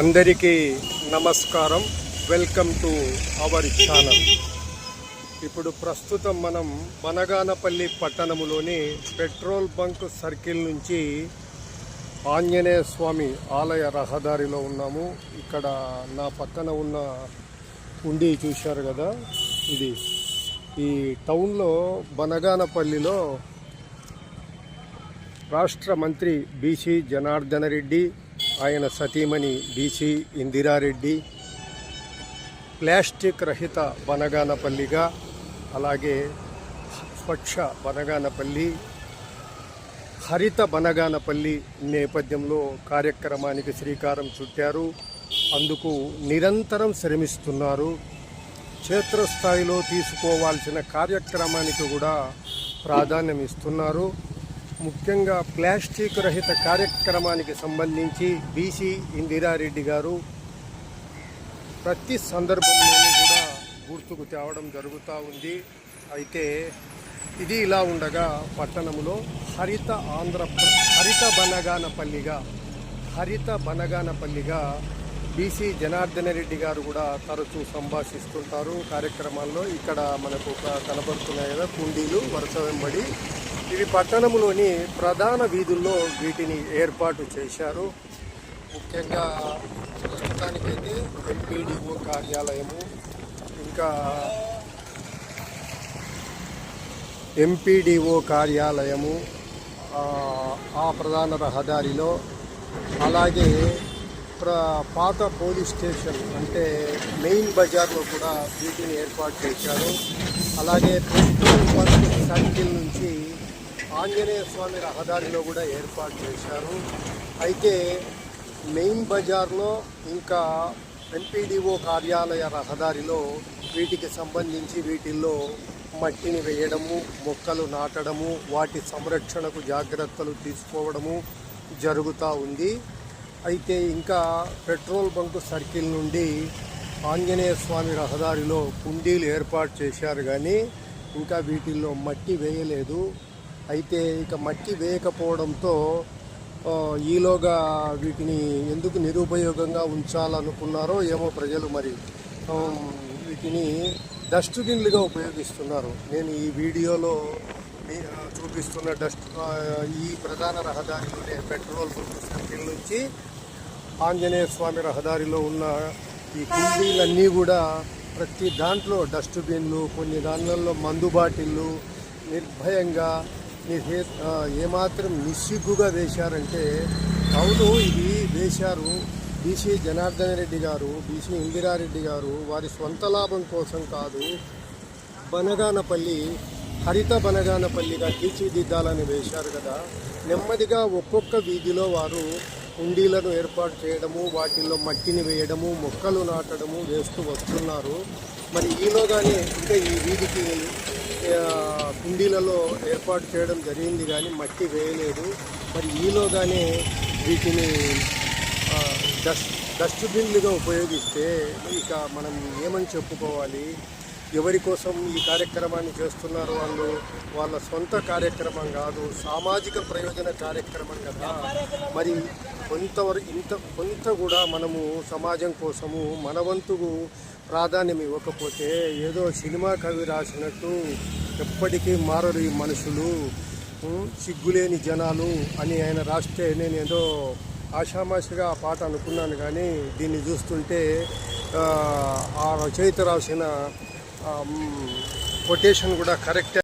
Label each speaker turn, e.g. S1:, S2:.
S1: అందరికీ నమస్కారం. Welcome to our channel ఇప్పుడు ప్రస్తుతం మనం బనగానపల్లి పట్టణములోని పెట్రోల్ బంక్ సర్కిల్ నుంచి ఆంజనేయ స్వామి ఆలయ రహదారిలో ఉన్నాము. ఇక్కడ నా పక్కన ఉన్న ఉండి చూశారు కదా? ఇది. ఈ టౌన్లో బనగానపల్లిలో రాష్ట్ర మంత్రి బీసీ జనార్దన రెడ్డి ఆయన సతీమణి బీసీ ఇందిరారెడ్డి. ప్లాస్టిక్ రహిత బనగానపల్లిగా అలాగే స్వచ్ఛ బనగానపల్లి హరిత బనగానపల్లి నేపథ్యంలో కార్యక్రమానికి శ్రీకారం చుట్టారు. అందుకు నిరంతరం శ్రమిస్తున్నారు. క్షేత్రస్థాయిలో తీసుకోవాల్సిన కార్యక్రమానికి కూడా ప్రాధాన్యం ఇస్తున్నారు. ముఖ్యంగా ప్లాస్టిక్ రహిత కార్యక్రమానికి సంబంధించి బీసీ ఇందిరారెడ్డి గారు ప్రతి సందర్భంలోనూ కూడా గుర్తుకు తేవడం జరుగుతూ ఉంది. అయితే ఇది ఇలా ఉండగా పట్టణంలో హరిత ఆంధ్ర హరిత బనగానపల్లిగా హరిత బనగానపల్లిగా బీసీ జనార్దన రెడ్డి గారు కూడా తరచూ సంభాషిస్తుంటారు. కార్యక్రమాల్లో ఇక్కడ మనకు ఒక కనబడుతున్నాయి కదా కుండీలు వరుస వెంబడి ఇవి పట్టణంలోని ప్రధాన వీధుల్లో వీటిని ఏర్పాటు చేశారు. ముఖ్యంగా ప్రస్తుతానికైతే ఎంపీడీఓ కార్యాలయము ఇంకా ఎంపీడీఓ కార్యాలయము ఆ, ప్రధాన రహదారిలో అలాగే ప్ర పాత పోలీస్ స్టేషన్ అంటే మెయిన్ బజార్లో కూడా వీటిని ఏర్పాటు చేశారు. అలాగే పెట్రోల్ బంక్ సర్కిల్ నుంచి ఆంజనేయ స్వామి రహదారిలో కూడా ఏర్పాటు చేశారు. అయితే మెయిన్ బజార్లో ఇంకా ఎంపీడీఓ కార్యాలయ రహదారిలో వీటికి సంబంధించి వీటిల్లో మట్టిని వేయడము మొక్కలు నాటడము వాటి సంరక్షణకు జాగ్రత్తలు తీసుకోవడము జరుగుతూ ఉంది. అయితే ఇంకా పెట్రోల్ బంక్ సర్కిల్ నుండి ఆంజనేయ స్వామి రహదారిలో కుండీలు ఏర్పాటు చేశారు కానీ ఇంకా వీటిల్లో మట్టి వేయలేదు. అయితే ఇక మట్టి వేయకపోవడంతో ఈలోగా వీటిని ఎందుకు నిరుపయోగంగా ఉంచాలనుకున్నారో ఏమో ప్రజలు మరి వీటిని డస్ట్బిన్లుగా ఉపయోగిస్తున్నారు. నేను ఈ వీడియోలో చూపిస్తున్న డస్ట్ ఈ ప్రధాన రహదారిలోనే పెట్రోల్ బంక్ సర్కిల్ నుంచి ఆంజనేయ స్వామి రహదారిలో ఉన్న ఈ కుండీలన్నీ కూడా ప్రతి దాంట్లో డస్ట్బిన్లు కొన్ని దాంట్లో మందు బాటిళ్ళు నిర్భయంగా నిర్హే ఏమాత్రం నిస్సిగ్గుగా వేశారంటే అవును ఇది వేశారు బీసీ జనార్దన రెడ్డి గారు బీసీ ఇందిరారెడ్డి గారు వారి స్వంత లాభం కోసం కాదు బనగానపల్లి హరిత బనగానపల్లిగా తీర్చిదిద్దాలని వేశారు కదా. నెమ్మదిగా ఒక్కొక్క వీధిలో వారు కుండీలను ఏర్పాటు చేయడము వాటిల్లో మట్టిని వేయడము మొక్కలు నాటడము వేస్తూ వస్తున్నారు. మరి ఈలోగానే ఇంకా ఈ వీధికి కుండీలలో ఏర్పాటు చేయడం జరిగింది కానీ మట్టి వేయలేదు. మరి ఈలోగానే వీటిని డస్ట్ డస్ట్బిన్లుగా ఉపయోగిస్తే ఇక మనం ఏమని చెప్పుకోవాలి? ఎవరి కోసం ఈ కార్యక్రమాన్ని చేస్తున్నారు వాళ్ళు వాళ్ళ సొంత కార్యక్రమం కాదు సామాజిక ప్రయోజన కార్యక్రమం కదా. మరి కొంతవరకు ఇంత కొంత కూడా మనము సమాజం కోసము మన వంతుకు ప్రాధాన్యం ఇవ్వకపోతే ఏదో సినిమా కవి రాసినట్టు ఎప్పటికీ మారరు ఈ మనుషులు. సిగ్గులేని జనాలు అని ఆయన రాస్తే నేను ఏదో ఆషామాషిగా ఆ పాట అనుకున్నాను కానీ దీన్ని చూస్తుంటే ఆ రచయిత రాసిన కొటేషన్ కూడా కరెక్ట్